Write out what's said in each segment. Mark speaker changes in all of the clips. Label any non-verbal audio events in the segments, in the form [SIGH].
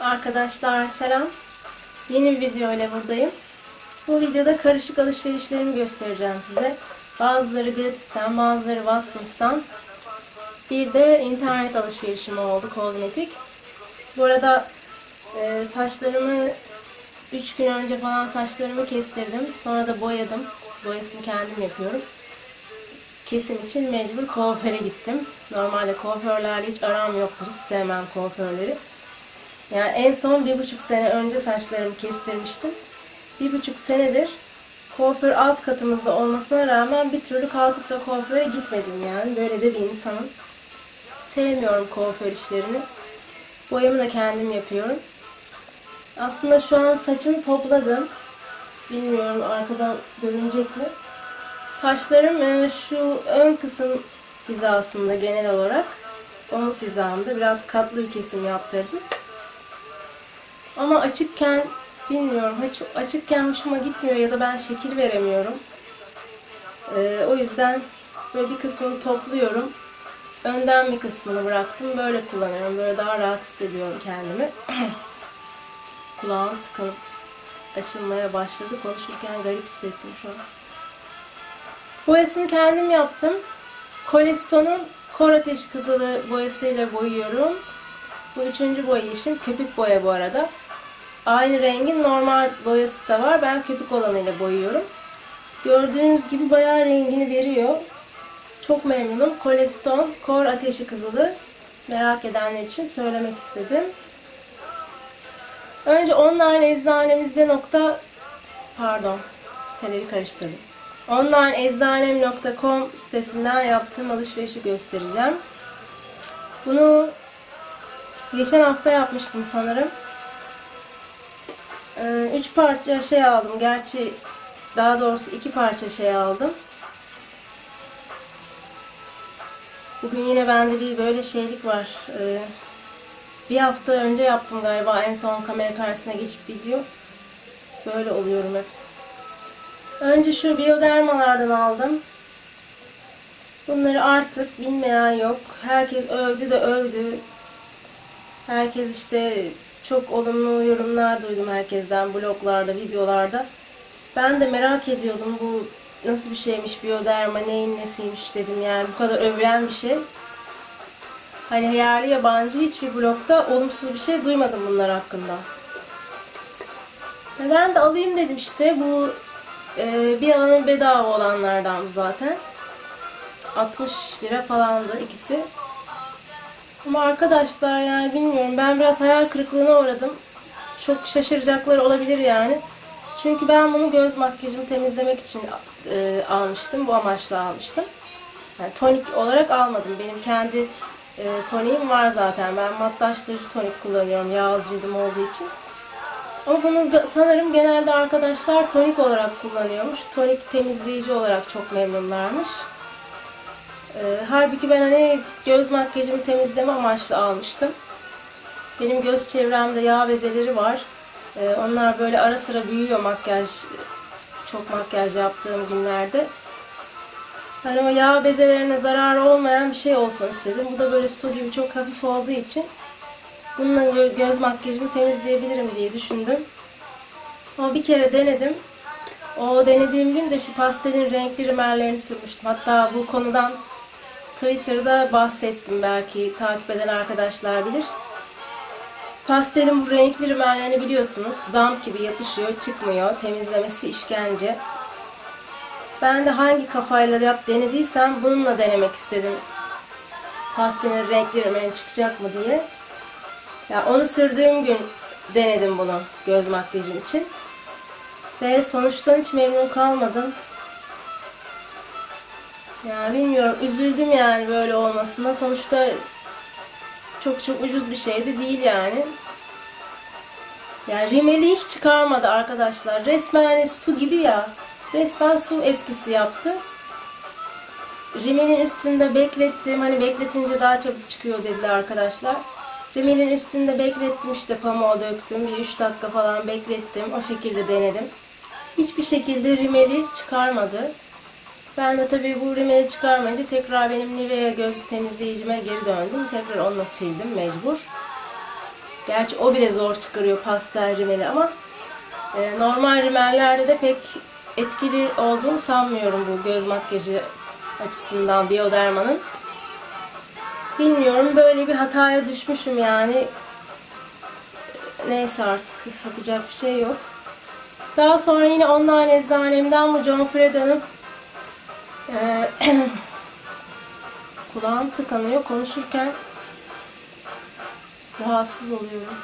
Speaker 1: Arkadaşlar selam. Yeni bir video ile buradayım. Bu videoda karışık alışverişlerimi göstereceğim size. Bazıları gratisten, bazıları Watsons'tan. Bir de internet alışverişim oldu, kozmetik. Bu arada e, saçlarımı 3 gün önce falan saçlarımı kestirdim. Sonra da boyadım. Boyasını kendim yapıyorum. Kesim için mecbur kuaföre gittim. Normalde kuaförlerle hiç aram yoktur. Hiç sevmem kuaförleri. Yani en son bir buçuk sene önce saçlarımı kestirmiştim. Bir buçuk senedir kuaför alt katımızda olmasına rağmen bir türlü kalkıp da kuaföre gitmedim yani. Böyle de bir insanım. Sevmiyorum kuaför işlerini. Boyamı da kendim yapıyorum. Aslında şu an saçını topladım. Bilmiyorum arkadan görünecek mi? Saçlarım e, şu ön kısım hizasında genel olarak. Omuz hizamda. Biraz katlı bir kesim yaptırdım. Ama açıkken bilmiyorum. Aç, açıkken hoşuma gitmiyor ya da ben şekil veremiyorum. Ee, o yüzden böyle bir kısmını topluyorum. Önden bir kısmını bıraktım. Böyle kullanıyorum. Böyle daha rahat hissediyorum kendimi. [CLEARS THROAT] Kulağım tıkanıp açılmaya başladı. Konuşurken garip hissettim şu an. Boyasını kendim yaptım. Koleston'un kor ateş kızılı boyasıyla boyuyorum. Bu üçüncü boyayışım. Köpük boya bu arada. Aynı rengin normal boyası da var. Ben köpük olanıyla boyuyorum. Gördüğünüz gibi bayağı rengini veriyor. Çok memnunum. Koleston kor ateşi kızılı. Merak edenler için söylemek istedim. Önce online eczanemizde nokta pardon siteleri karıştırdım. onlineeczanem.com sitesinden yaptığım alışverişi göstereceğim. Bunu geçen hafta yapmıştım sanırım. Ee, üç parça şey aldım. Gerçi daha doğrusu iki parça şey aldım. Bugün yine bende bir böyle şeylik var. Ee, bir hafta önce yaptım galiba en son kamera karşısına geçip video. Böyle oluyorum hep. Önce şu biodermalardan aldım. Bunları artık bilmeyen yok. Herkes övdü de övdü. Herkes işte çok olumlu yorumlar duydum herkesten bloglarda, videolarda. Ben de merak ediyordum bu nasıl bir şeymiş bioderma, neyin nesiymiş dedim yani bu kadar övülen bir şey. Hani yerli yabancı hiçbir blogda olumsuz bir şey duymadım bunlar hakkında. Ve Ben de alayım dedim işte bu e, bir alanın bedava olanlardan bu zaten. 60 lira falandı ikisi. Ama arkadaşlar yani bilmiyorum ben biraz hayal kırıklığına uğradım. Çok şaşıracakları olabilir yani. Çünkü ben bunu göz makyajımı temizlemek için e, almıştım. Bu amaçla almıştım. Yani tonik olarak almadım. Benim kendi e, toniğim var zaten. Ben matlaştırıcı tonik kullanıyorum. Yağlı cildim olduğu için. Ama bunu sanırım genelde arkadaşlar tonik olarak kullanıyormuş. Tonik temizleyici olarak çok memnunlarmış. Ee, halbuki ben hani göz makyajımı temizleme amaçlı almıştım. Benim göz çevremde yağ bezeleri var. Ee, onlar böyle ara sıra büyüyor makyaj, çok makyaj yaptığım günlerde. Hani o yağ bezelerine zararı olmayan bir şey olsun istedim. Bu da böyle su gibi çok hafif olduğu için bununla göz makyajımı temizleyebilirim diye düşündüm. Ama bir kere denedim. O denediğim gün de şu pastelin renkli rimellerini sürmüştüm. Hatta bu konudan Twitter'da bahsettim belki takip eden arkadaşlar bilir. Pastelin bu renkli rimellerini biliyorsunuz. Zamp gibi yapışıyor, çıkmıyor. Temizlemesi işkence. Ben de hangi kafayla yap denediysem bununla denemek istedim. Pastelin renkli rimeli çıkacak mı diye. Ya yani onu sürdüğüm gün denedim bunu göz makyajım için. Ve sonuçtan hiç memnun kalmadım. Yani bilmiyorum üzüldüm yani böyle olmasına. Sonuçta çok çok ucuz bir şey de değil yani. Yani rimeli hiç çıkarmadı arkadaşlar. Resmen hani su gibi ya. Resmen su etkisi yaptı. Rimelin üstünde beklettim. Hani bekletince daha çabuk çıkıyor dediler arkadaşlar. Rimelin üstünde beklettim işte pamuğu döktüm. Bir 3 dakika falan beklettim. O şekilde denedim. Hiçbir şekilde rimeli çıkarmadı. Ben de tabii bu rimeli çıkarmayınca tekrar benim Nivea göz temizleyicime geri döndüm. Tekrar onunla sildim mecbur. Gerçi o bile zor çıkarıyor pastel rimeli ama e, normal rimellerde de pek etkili olduğunu sanmıyorum bu göz makyajı açısından Bioderma'nın. Bilmiyorum böyle bir hataya düşmüşüm yani. Neyse artık yapacak bir şey yok. Daha sonra yine online eczanemden bu John Freda'nın e, [CLEARS THROAT] kulağım tıkanıyor konuşurken rahatsız oluyorum.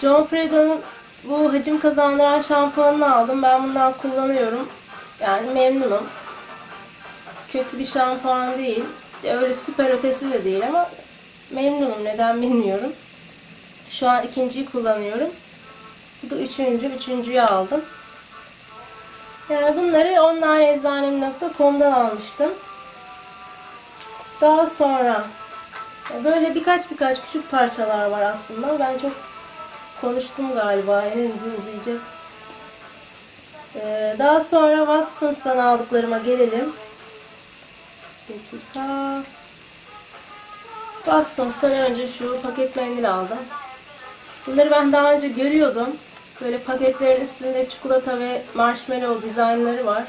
Speaker 1: John Freda'nın bu hacim kazandıran şampuanını aldım. Ben bundan kullanıyorum. Yani memnunum. Kötü bir şampuan değil. Öyle süper ötesi de değil ama memnunum. Neden bilmiyorum. Şu an ikinciyi kullanıyorum. Bu da üçüncü. Üçüncüyü aldım. Yani bunları onlineeczanem.com'dan almıştım. Daha sonra böyle birkaç birkaç küçük parçalar var aslında. Ben çok konuştum galiba. Video uzayacak. Ee, daha sonra Watsons'tan aldıklarıma gelelim. Dakika. Watsons'tan önce şu paket mendil aldım. Bunları ben daha önce görüyordum. Böyle paketlerin üstünde çikolata ve marshmallow dizaynları var.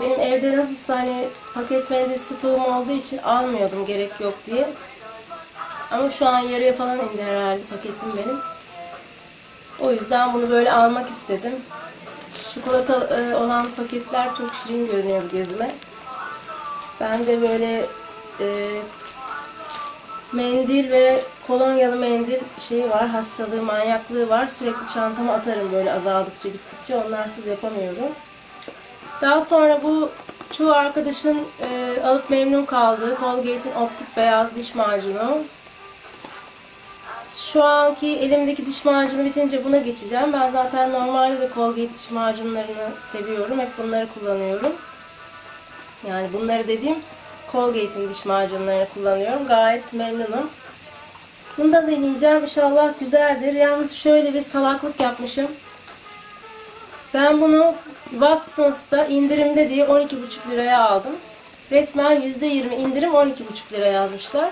Speaker 1: Benim evde nasıl hani paket mendil stoğum olduğu için almıyordum gerek yok diye. Ama şu an yarıya falan indi herhalde paketim benim. O yüzden bunu böyle almak istedim. Çikolata e, olan paketler çok şirin görünüyordu gözüme. Ben de böyle e, mendil ve kolonyalı mendil şeyi var, hastalığı, manyaklığı var. Sürekli çantama atarım böyle azaldıkça, bittikçe. Onlarsız yapamıyorum. Daha sonra bu çoğu arkadaşın e, alıp memnun kaldığı Colgate'in optik beyaz diş macunu. Şu anki elimdeki diş macunu bitince buna geçeceğim. Ben zaten normalde de Colgate diş macunlarını seviyorum. Hep bunları kullanıyorum. Yani bunları dediğim Colgate'in diş macunlarını kullanıyorum. Gayet memnunum. Bunu da deneyeceğim. İnşallah güzeldir. Yalnız şöyle bir salaklık yapmışım. Ben bunu Watsons'ta indirimde diye 12,5 liraya aldım. Resmen %20 indirim 12,5 lira yazmışlar.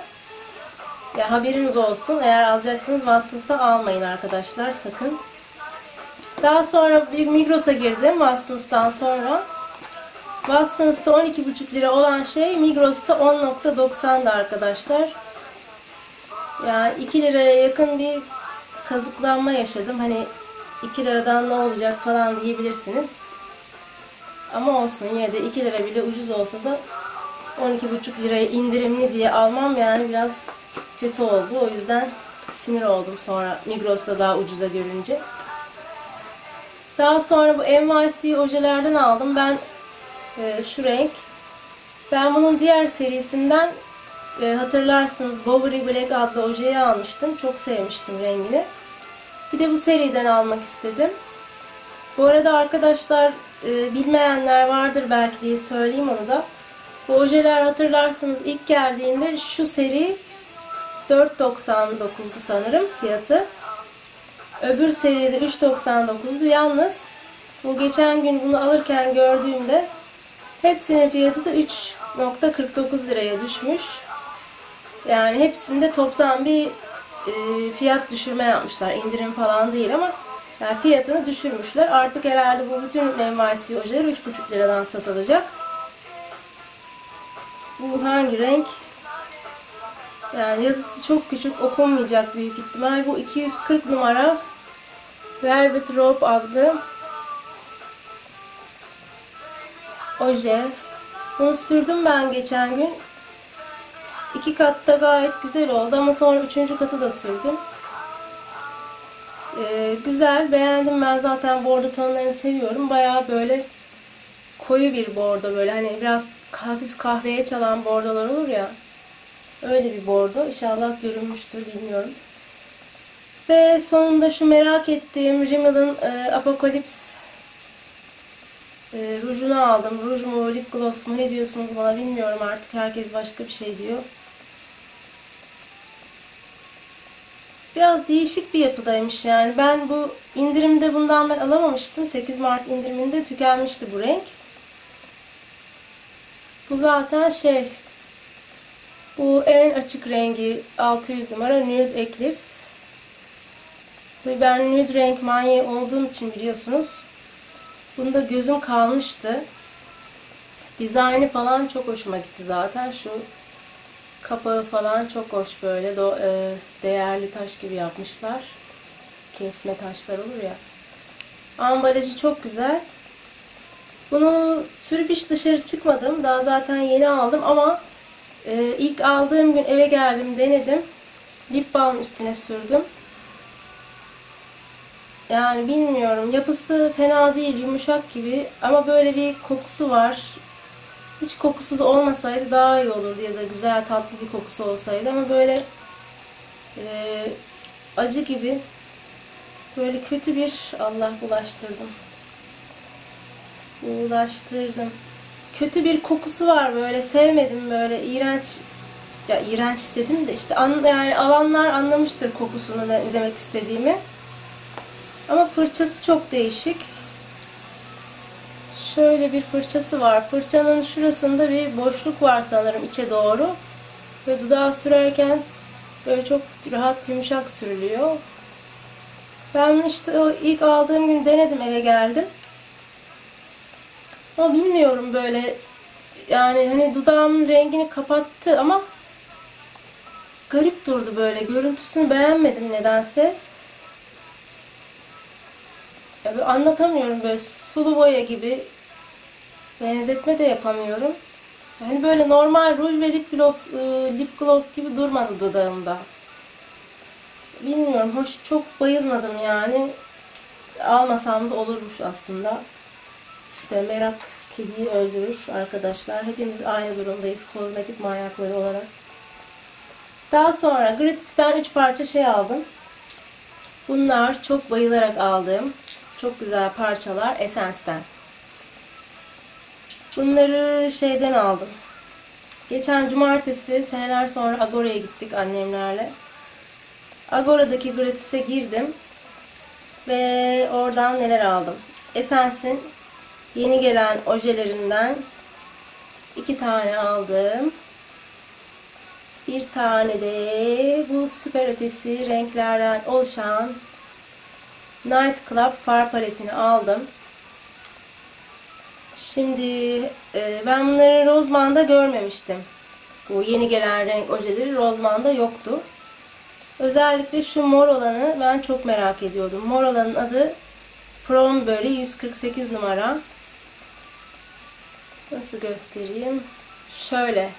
Speaker 1: Ya haberiniz olsun. Eğer alacaksanız Watsons'ta almayın arkadaşlar sakın. Daha sonra bir Migros'a girdim Watsons'tan sonra. Watsons'ta 12,5 lira olan şey Migros'ta 10.90'da arkadaşlar. Yani 2 liraya yakın bir kazıklanma yaşadım. Hani 2 liradan ne olacak falan diyebilirsiniz. Ama olsun yine de 2 lira bile ucuz olsa da 12,5 liraya indirimli diye almam yani biraz kötü oldu. O yüzden sinir oldum sonra Migros'ta daha ucuza görünce. Daha sonra bu NYC ojelerden aldım. Ben e, şu renk. Ben bunun diğer serisinden e, hatırlarsınız Bowery Black adlı ojeyi almıştım. Çok sevmiştim rengini. Bir de bu seriden almak istedim. Bu arada arkadaşlar e, bilmeyenler vardır belki diye söyleyeyim onu da. Bu ojeler hatırlarsınız ilk geldiğinde şu seri 4.99'du sanırım fiyatı. Öbür seride 3.99'du. Yalnız bu geçen gün bunu alırken gördüğümde hepsinin fiyatı da 3.49 liraya düşmüş. Yani hepsinde toptan bir e, fiyat düşürme yapmışlar. İndirim falan değil ama yani fiyatını düşürmüşler. Artık herhalde bu bütün NYC ojeler 3.5 liradan satılacak. Bu hangi renk? Yani yazısı çok küçük okunmayacak büyük ihtimal. Bu 240 numara Velvet Rope adlı oje. Bunu sürdüm ben geçen gün. İki katta gayet güzel oldu ama sonra üçüncü katı da sürdüm. Ee, güzel, beğendim. Ben zaten bordo tonlarını seviyorum. Baya böyle koyu bir bordo böyle hani biraz hafif kahveye çalan bordolar olur ya. Öyle bir bordo. İnşallah görünmüştür bilmiyorum. Ve sonunda şu merak ettiğim Rimmel'ın e, Apocalypse e, rujunu aldım. Ruj mu, lip gloss mu ne diyorsunuz bana bilmiyorum artık. Herkes başka bir şey diyor. Biraz değişik bir yapıdaymış yani. Ben bu indirimde bundan ben alamamıştım. 8 Mart indiriminde tükenmişti bu renk. Bu zaten şey bu en açık rengi 600 numara Nude Eclipse. Tabii ben nude renk manyağı olduğum için biliyorsunuz. Bunda gözüm kalmıştı. Dizaynı falan çok hoşuma gitti zaten. Şu kapağı falan çok hoş böyle do, e, değerli taş gibi yapmışlar. Kesme taşlar olur ya. Ambalajı çok güzel. Bunu sürüp hiç dışarı çıkmadım. Daha zaten yeni aldım ama e, ilk aldığım gün eve geldim denedim. Lip balm üstüne sürdüm. Yani bilmiyorum. Yapısı fena değil, yumuşak gibi ama böyle bir kokusu var. Hiç kokusuz olmasaydı daha iyi olurdu ya da güzel tatlı bir kokusu olsaydı ama böyle e, acı gibi böyle kötü bir Allah bulaştırdım. Bulaştırdım. Kötü bir kokusu var böyle sevmedim böyle iğrenç ya iğrenç dedim de işte an, yani alanlar anlamıştır kokusunu ne demek istediğimi. Ama fırçası çok değişik. Şöyle bir fırçası var. Fırçanın şurasında bir boşluk var sanırım içe doğru. Ve dudağa sürerken böyle çok rahat yumuşak sürülüyor. Ben işte o ilk aldığım gün denedim eve geldim. Ama bilmiyorum böyle yani hani dudağımın rengini kapattı ama garip durdu böyle. Görüntüsünü beğenmedim nedense. Ya anlatamıyorum böyle sulu boya gibi benzetme de yapamıyorum. Yani böyle normal ruj ve lip gloss, e, lip gloss gibi durmadı dudağımda. Bilmiyorum, hoş çok bayılmadım yani. Almasam da olurmuş aslında. İşte merak kediyi öldürür arkadaşlar. Hepimiz aynı durumdayız kozmetik manyakları olarak. Daha sonra Gratis'ten 3 parça şey aldım. Bunlar çok bayılarak aldığım çok güzel parçalar Essence'den. Bunları şeyden aldım. Geçen cumartesi seneler sonra Agora'ya gittik annemlerle. Agora'daki gratis'e girdim. Ve oradan neler aldım. Essence'in yeni gelen ojelerinden iki tane aldım. Bir tane de bu süper ötesi renklerden oluşan Night Club far paletini aldım. Şimdi e, ben bunları Rozman'da görmemiştim. Bu yeni gelen renk ojeleri Rozman'da yoktu. Özellikle şu mor olanı ben çok merak ediyordum. Mor olanın adı Promberry 148 numara. Nasıl göstereyim? Şöyle.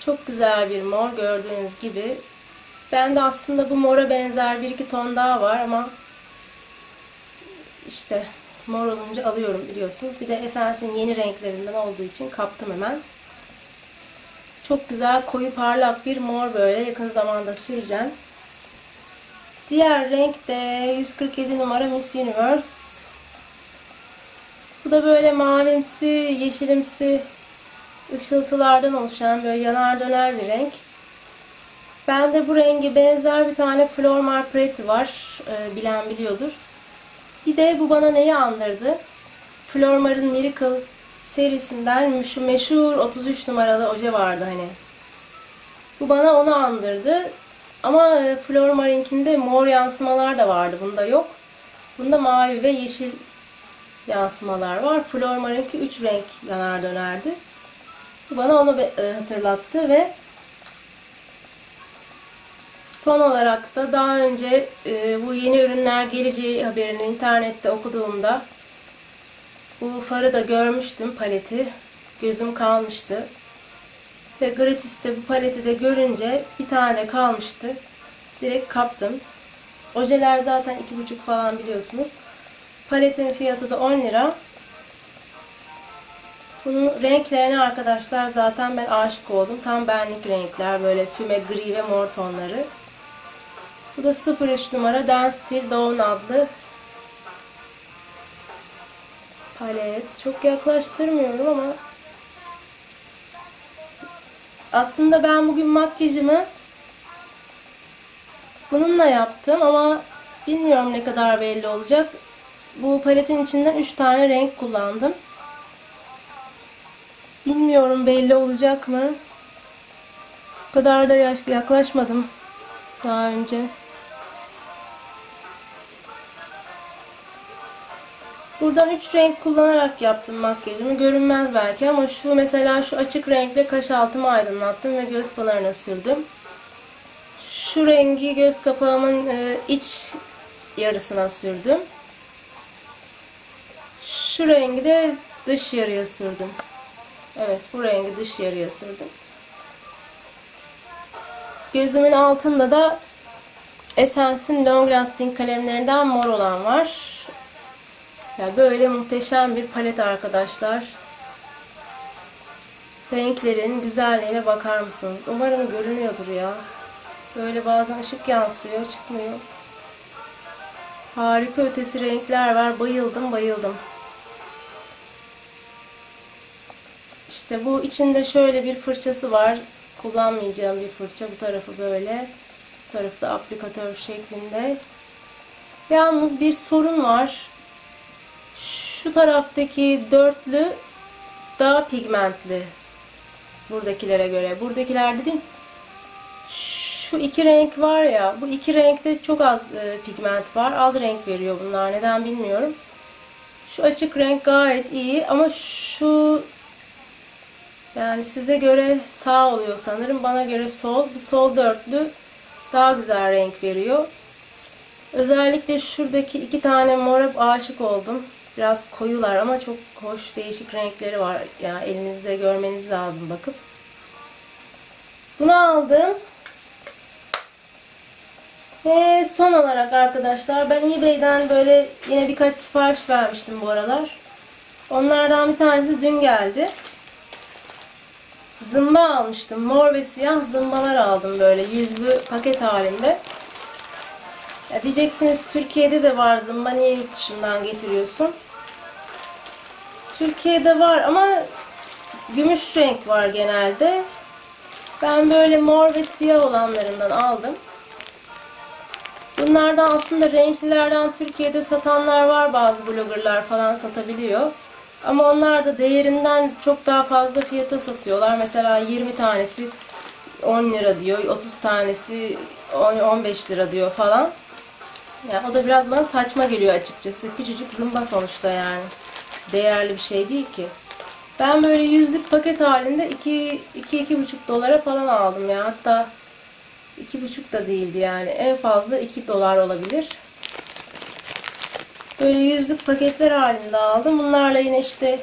Speaker 1: Çok güzel bir mor gördüğünüz gibi. Ben de aslında bu mora benzer bir iki ton daha var ama işte mor olunca alıyorum biliyorsunuz. Bir de Essence'in yeni renklerinden olduğu için kaptım hemen. Çok güzel koyu parlak bir mor böyle yakın zamanda süreceğim. Diğer renk de 147 numara Miss Universe. Bu da böyle mavimsi, yeşilimsi ışıltılardan oluşan böyle yanar döner bir renk. Bende bu rengi benzer bir tane Flormar Pretty var. Ee, bilen biliyordur. Bir de bu bana neyi andırdı? Flormar'ın Miracle serisinden şu meşhur 33 numaralı oje vardı hani. Bu bana onu andırdı. Ama e, Flormar'inkinde mor yansımalar da vardı. Bunda yok. Bunda mavi ve yeşil yansımalar var. Flormar'ınki 3 renk yanar dönerdi. Bu bana onu e, hatırlattı ve Son olarak da daha önce e, bu yeni ürünler geleceği haberini internette okuduğumda bu farı da görmüştüm paleti. Gözüm kalmıştı. Ve gratis'te bu paleti de görünce bir tane kalmıştı. Direkt kaptım. Ojeler zaten 2,5 falan biliyorsunuz. Paletin fiyatı da 10 lira. Bunun renklerine arkadaşlar zaten ben aşık oldum. Tam benlik renkler. Böyle füme gri ve mor tonları. Bu da 03 numara Dance Till Dawn adlı palet. Çok yaklaştırmıyorum ama aslında ben bugün makyajımı bununla yaptım ama bilmiyorum ne kadar belli olacak. Bu paletin içinden 3 tane renk kullandım. Bilmiyorum belli olacak mı? O kadar da yaklaşmadım daha önce. Buradan 3 renk kullanarak yaptım makyajımı. Görünmez belki ama şu mesela şu açık renkle kaş altımı aydınlattım ve göz pınarına sürdüm. Şu rengi göz kapağımın e, iç yarısına sürdüm. Şu rengi de dış yarıya sürdüm. Evet bu rengi dış yarıya sürdüm. Gözümün altında da Essence'in Long Lasting kalemlerinden mor olan var. Ya böyle muhteşem bir palet arkadaşlar. Renklerin güzelliğine bakar mısınız? Umarım görünüyordur ya. Böyle bazen ışık yansıyor, çıkmıyor. Harika ötesi renkler var. Bayıldım, bayıldım. İşte bu içinde şöyle bir fırçası var. Kullanmayacağım bir fırça. Bu tarafı böyle. Bu tarafı da aplikatör şeklinde. Yalnız bir sorun var. Şu taraftaki dörtlü daha pigmentli. Buradakilere göre. Buradakiler dedim şu iki renk var ya bu iki renkte çok az e, pigment var. Az renk veriyor bunlar. Neden bilmiyorum. Şu açık renk gayet iyi ama şu yani size göre sağ oluyor sanırım. Bana göre sol. Bu sol dörtlü daha güzel renk veriyor. Özellikle şuradaki iki tane mora aşık oldum. Biraz koyular ama çok hoş değişik renkleri var. Yani elinizde görmeniz lazım bakıp. Bunu aldım. Ve son olarak arkadaşlar ben eBay'den böyle yine birkaç sipariş vermiştim bu aralar. Onlardan bir tanesi dün geldi. Zımba almıştım. Mor ve siyah zımbalar aldım böyle yüzlü paket halinde. Ya diyeceksiniz Türkiye'de de var zımba niye yurt dışından getiriyorsun? Türkiye'de var ama gümüş renk var genelde. Ben böyle mor ve siyah olanlarından aldım. Bunlardan aslında renklilerden Türkiye'de satanlar var. Bazı bloggerlar falan satabiliyor. Ama onlar da değerinden çok daha fazla fiyata satıyorlar. Mesela 20 tanesi 10 lira diyor, 30 tanesi 15 lira diyor falan. Yani o da biraz bana saçma geliyor açıkçası. Küçücük zımba sonuçta yani. Değerli bir şey değil ki. Ben böyle yüzlük paket halinde 2-2,5 dolara falan aldım ya. Hatta 2,5 da değildi yani. En fazla 2 dolar olabilir. Böyle yüzlük paketler halinde aldım. Bunlarla yine işte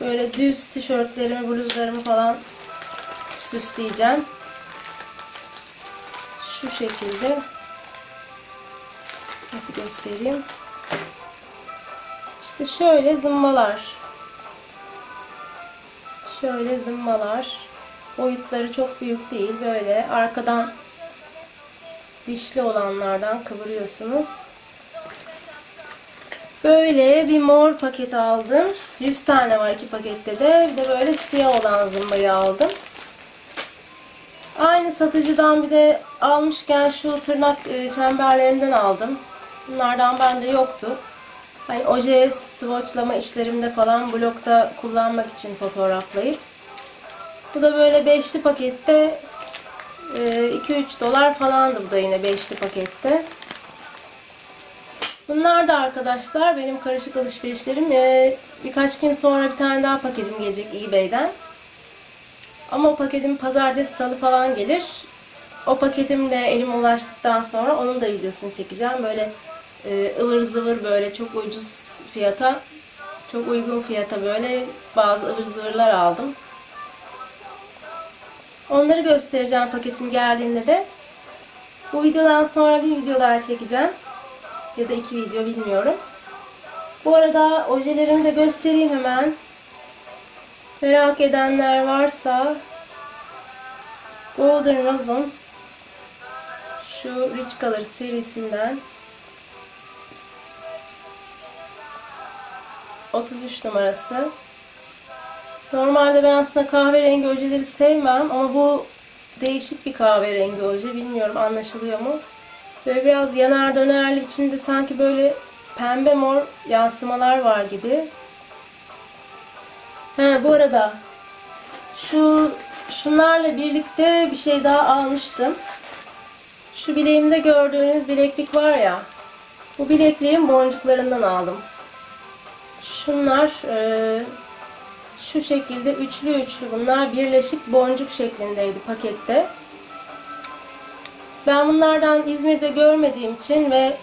Speaker 1: böyle düz tişörtlerimi, bluzlarımı falan süsleyeceğim. Şu şekilde. Nasıl göstereyim? İşte şöyle zımbalar. Şöyle zımbalar. Boyutları çok büyük değil. Böyle arkadan dişli olanlardan kıvırıyorsunuz. Böyle bir mor paket aldım. 100 tane var iki pakette de. Bir de böyle siyah olan zımbayı aldım. Aynı satıcıdan bir de almışken şu tırnak e, çemberlerinden aldım. Bunlardan bende yoktu. Hani oje swatchlama işlerimde falan blokta kullanmak için fotoğraflayıp. Bu da böyle beşli pakette 2-3 e, dolar falandı bu da yine beşli pakette. Bunlar da arkadaşlar benim karışık alışverişlerim. Ee, birkaç gün sonra bir tane daha paketim gelecek eBay'den. Ama o paketim pazartesi salı falan gelir. O paketim de elime ulaştıktan sonra onun da videosunu çekeceğim. Böyle e, ıvır zıvır böyle çok ucuz fiyata, çok uygun fiyata böyle bazı ıvır zıvırlar aldım. Onları göstereceğim paketim geldiğinde de. Bu videodan sonra bir video daha çekeceğim ya da iki video bilmiyorum. Bu arada ojelerimi de göstereyim hemen. Merak edenler varsa Golden Rose'un şu Rich Color serisinden 33 numarası. Normalde ben aslında kahverengi ojeleri sevmem ama bu değişik bir kahverengi oje. Bilmiyorum anlaşılıyor mu? Böyle biraz yanar dönerli içinde sanki böyle pembe mor yansımalar var gibi. He bu arada şu şunlarla birlikte bir şey daha almıştım. Şu bileğimde gördüğünüz bileklik var ya. Bu bilekliğin boncuklarından aldım. Şunlar e, şu şekilde üçlü üçlü bunlar birleşik boncuk şeklindeydi pakette. Ben bunlardan İzmir'de görmediğim için ve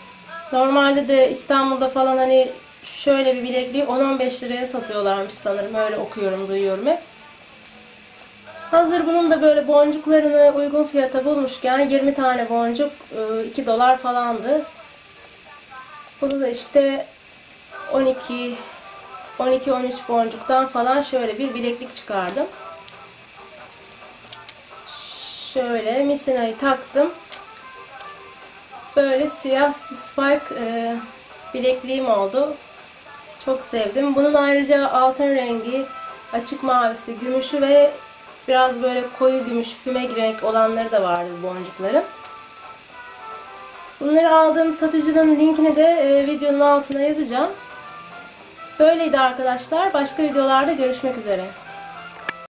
Speaker 1: normalde de İstanbul'da falan hani şöyle bir bilekliği 10-15 liraya satıyorlarmış sanırım. Öyle okuyorum, duyuyorum hep. Hazır bunun da böyle boncuklarını uygun fiyata bulmuşken 20 tane boncuk e, 2 dolar falandı. Bunu da işte 12 12-13 boncuktan falan şöyle bir bileklik çıkardım. Şöyle misinayı taktım. Böyle siyah spike e, bilekliğim oldu. Çok sevdim. Bunun ayrıca altın rengi, açık mavisi, gümüşü ve biraz böyle koyu gümüş, füme renk olanları da vardı bu boncukların. Bunları aldığım satıcının linkini de e, videonun altına yazacağım. Böyleydi arkadaşlar. Başka videolarda görüşmek üzere.